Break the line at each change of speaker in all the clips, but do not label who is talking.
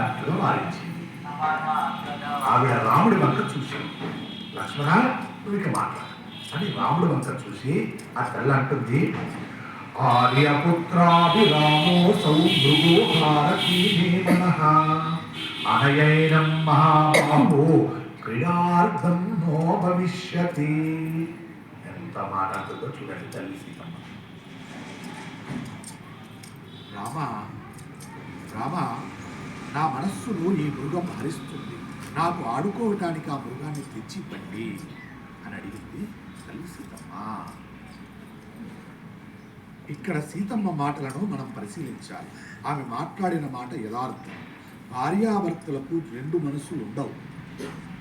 అన్నట్టుగా వారించింది ఆవిడ రాముడి వంక చూసింది లక్ష్మణ నువ్వు ఇక మాట్లాడు. అని రాముడి వంక చూసి ఆ తల్లి అంటుంది ఆర్యపుత్రాభిరామో సౌభృగో భారతీ మనః అనయైనం మహాబాహో క్రీడార్థం నో భవిష్యతి. ఎంత మాట అంటుందో చూడండి తల్లి సీతమ్మ.
రామ రామ నా మనస్సును ఈ మృగం హరిస్తుంది నాకు ఆడుకోవటానికి ఆ మృగాన్ని తెచ్చివ్వండి అని అడిగింది తల్లి సీతమ్మ. ఇక్కడ సీతమ్మ మాటలను మనం పరిశీలించాలి. ఆమె మాట్లాడిన మాట యథార్థం. భార్యాభర్తలకు రెండు మనసులు ఉండవు.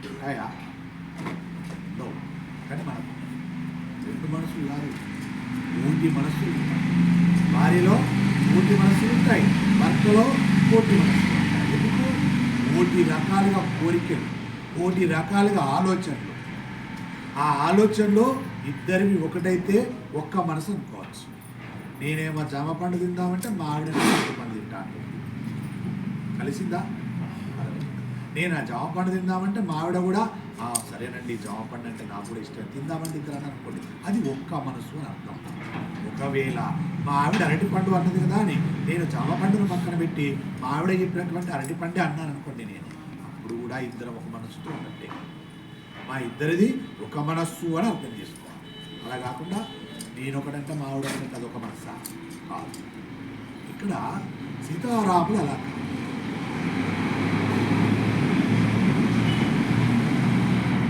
ఉంటాయా? ఉండవు. కానీ మనకు రెండు మనసులు కాదు మూటి మనసులు ఉంటాయి. భార్యలో కోటి మనసులు ఉంటాయి. భర్తలో కోటి మనసులు ఉంటాయి కోటి రకాలుగా కోరికలు కోటి రకాలుగా ఆలోచనలు. ఆ ఆలోచనలో ఇద్దరివి ఒకటైతే ఒక్క మనసు అనుకోవచ్చు. నేనేమో జామ పండు తిందామంటే మా ఆవిడ పండు తింటాను కలిసిందా? నేను ఆ జామ పండు తిందామంటే మా ఆవిడ కూడా సరేనండి జామ పండు అంటే నాకు కూడా ఇష్టం తిందామంటే ఇద్దరు అనుకోండి. అది ఒక్క మనసు అని అర్థం. ఒకవేళ మా ఆవిడ అరటి పండు అన్నది కదా అని నేను జామ పండును పక్కన పెట్టి మా ఆవిడ చెప్పినటువంటి అరటి పండే అన్నాను అనుకోండి నేను. అప్పుడు కూడా ఇద్దరం ఒక మనస్సుతో ఉన్నట్టే మా ఇద్దరిది ఒక మనస్సు అని అర్థం చేసుకోవాలి. అలా కాకుండా నేను ఒకటంటే మా ఆవిడ అది అదొక మనస్సా? కాదు. ఇక్కడ సీతారాములు అలా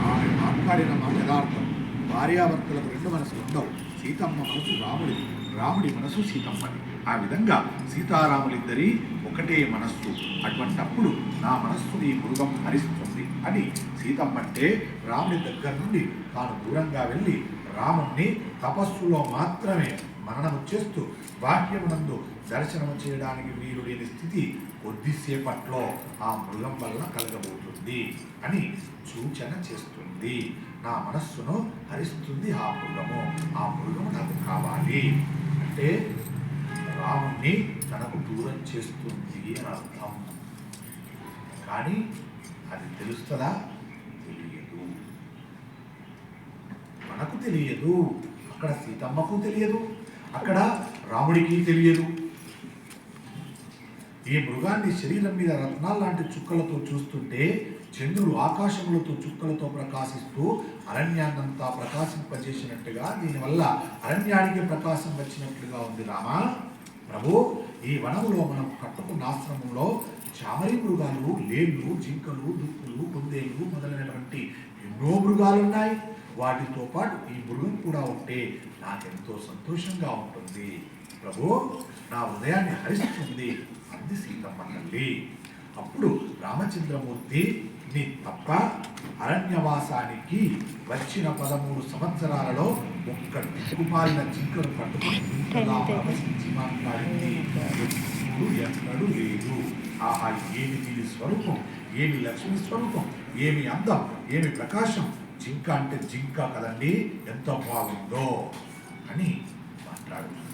ఆమె మాట్లాడిన మాట యథార్థం. భార్యాభర్తలకు రెండు మనసులు ఉండవు. సీతమ్మ మనసు రాముడిది రాముడి మనసు సీతమ్మది. ఆ విధంగా సీతారాములిద్దరి ఒకటే మనస్సు. అటువంటప్పుడు నా మనస్సుని ఈ మృగం హరిస్తుంది అని సీతమ్మ అంటే రాముడి దగ్గర నుండి తాను దూరంగా వెళ్ళి రాముణ్ణి తపస్సులో మాత్రమే మరణము చేస్తూ బాహ్యమునందు దర్శనము చేయడానికి వీలు లేని స్థితి కొద్దిసేపట్లో ఆ మృగం వల్ల కలగబోతుంది అని సూచన చేస్తుంది. నా మనస్సును హరిస్తుంది ఆ మృగము. ఆ మృగము నాకు కావాలి. అంటే రాముణ్ణి తనకు దూరం చేస్తుంది అని అర్థం. కానీ అది తెలుస్తుందా? తెలియదు. మనకు తెలియదు. అక్కడ సీతమ్మకు తెలియదు. అక్కడ రాముడికి తెలియదు. ఈ మృగాన్ని శరీరం మీద రత్నాల లాంటి చుక్కలతో చూస్తుంటే చంద్రుడు ఆకాశములతో చుక్కలతో ప్రకాశిస్తూ అరణ్యాన్నంతా ప్రకాశింపజేసినట్టుగా దీనివల్ల అరణ్యానికి ప్రకాశం వచ్చినట్లుగా ఉంది రామా. ప్రభు ఈ వనములో మనం కట్టుకున్న ఆశ్రమంలో చామరి మృగాలు లేళ్ళు జింకలు దుప్పులు కుందేళ్ళు మొదలైనటువంటి ఎన్నో మృగాలు ఉన్నాయి వాటితో పాటు ఈ మృగం కూడా ఉంటే నాకెంతో సంతోషంగా ఉంటుంది. ప్రభు నా హృదయాన్ని హరిస్తుంది. అంది సీతమ్మ తల్లి. అప్పుడు రామచంద్రమూర్తి నీ తప్ప అరణ్యవాసానికి వచ్చిన పదమూడు సంవత్సరాలలో ఒక్క దిక్కుమాలిన జింకను పట్టుకుని మాట్లాడింది. ఎన్నడూ లేదు. ఆహా ఏమి దీని స్వరూపం ఏమి లక్ష్మి స్వరూపం ఏమి అందం ఏమి ప్రకాశం జింక అంటే జింక కదండి ఎంత బాగుందో అని మాట్లాడుతుంది